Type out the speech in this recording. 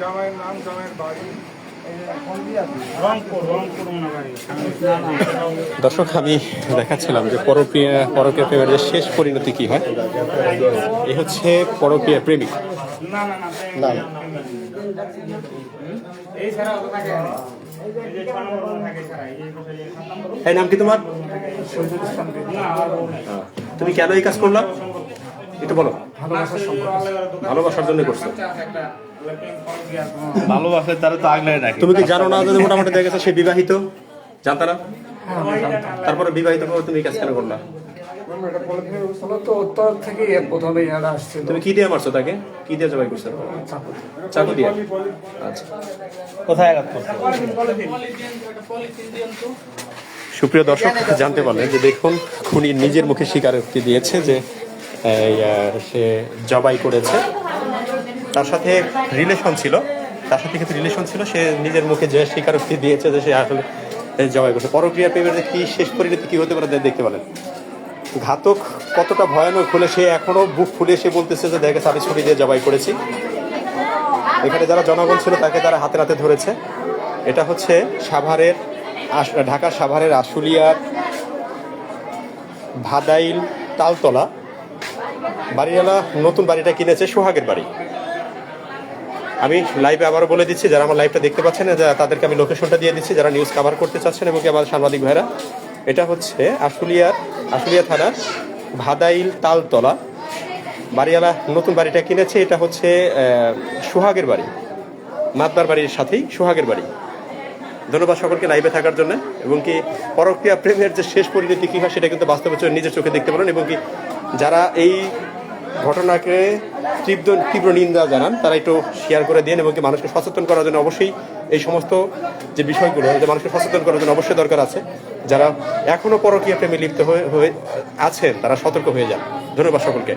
জামাইয়ের নাম জামাইয়ের বাড়ি। দর্শক আমি দেখাচ্ছিলাম যে পরপ্রিয়া পরকীয়া প্রেমের যে শেষ পরিণতি কি হয় এ হচ্ছে পরকীয়া প্রেমিক। না। এই নাম কি তোমার? তুমি কেন এই কাজ করলা? একটু বলো। ভালোবাসার সম্পর্ক ভালোবাসার জন্য করছ। ভালোবাসে তারা তো আগলে রাখে তুমি কি জানো না যে মোটামুটি দেখা গেছে সে বিবাহিত? জানতা না? তারপরে বিবাহিত হওয়ার তুমি কাজ কেন করলা? তুমি কি দিয়ে মারছো তাকে? কি দিয়ে জবাই করছ? চাকু দিয়ে? আচ্ছা। কোথায় আঘাত করছে? সুপ্রিয় দর্শক জানতে পারলেন যে দেখুন খুনি নিজের মুখে স্বীকারোক্তি দিয়েছে যে সে জবাই করেছে। তার সাথে রিলেশন ছিল। তার সাথে কিন্তু রিলেশন ছিল। সে নিজের মুখে যে স্বীকারোক্তি দিয়েছে যে সে আসলে জবাই করেছে। পরক্রিয়া প্রেমের কি শেষ পরিণতি, কি হতে পারে দেখতে পারেন। ঘাতক কতটা ভয়ানক হলে সে এখনও বুক ফুলে সে বলতেছে যে, দেখে আমি ছুরি দিয়ে জবাই করেছি। এখানে যারা জনগণ ছিল, তাকে তারা হাতে হাতে ধরেছে। এটা হচ্ছে সাভারের ঢাকার সাভারের আশুলিয়ার ভাদাইল তালতলা। বাড়িওয়ালা নতুন বাড়িটা কিনেছে, সোহাগের বাড়ি। আমি লাইভে আবারও বলে দিচ্ছি, যারা আমার লাইভটা দেখতে পাচ্ছেন তাদেরকে আমি লোকেশনটা দিয়ে দিচ্ছি, যারা নিউজ কভার করতে চাচ্ছেন এবং আমার সাংবাদিক ভাইরা, এটা হচ্ছে আশুলিয়ার, আশুলিয়া থানার ভাদাইল তালতলা। বাড়িওয়ালা নতুন বাড়িটা কিনেছে, এটা হচ্ছে সোহাগের বাড়ি। মাতবার বাড়ির সাথেই সোহাগের বাড়ি। ধন্যবাদ সকলকে লাইভে থাকার জন্য, এবং কি পরক্রিয়া প্রেমের যে শেষ পরিণতি কী হয়, সেটা কিন্তু বাস্তবে নিজের চোখে দেখতে পারেন, এবং কি যারা এই ঘটনাকে তীব্র তীব্র নিন্দা জানান। তারা একটু শেয়ার করে দিন এবং মানুষকে সচেতন করার জন্য অবশ্যই এই সমস্ত যে বিষয়গুলো, যে মানুষকে সচেতন করার জন্য অবশ্যই দরকার আছে। যারা এখনও পরকীয়া প্রেমে লিপ্ত হয়ে আছেন, তারা সতর্ক হয়ে যান। ধন্যবাদ সকলকে।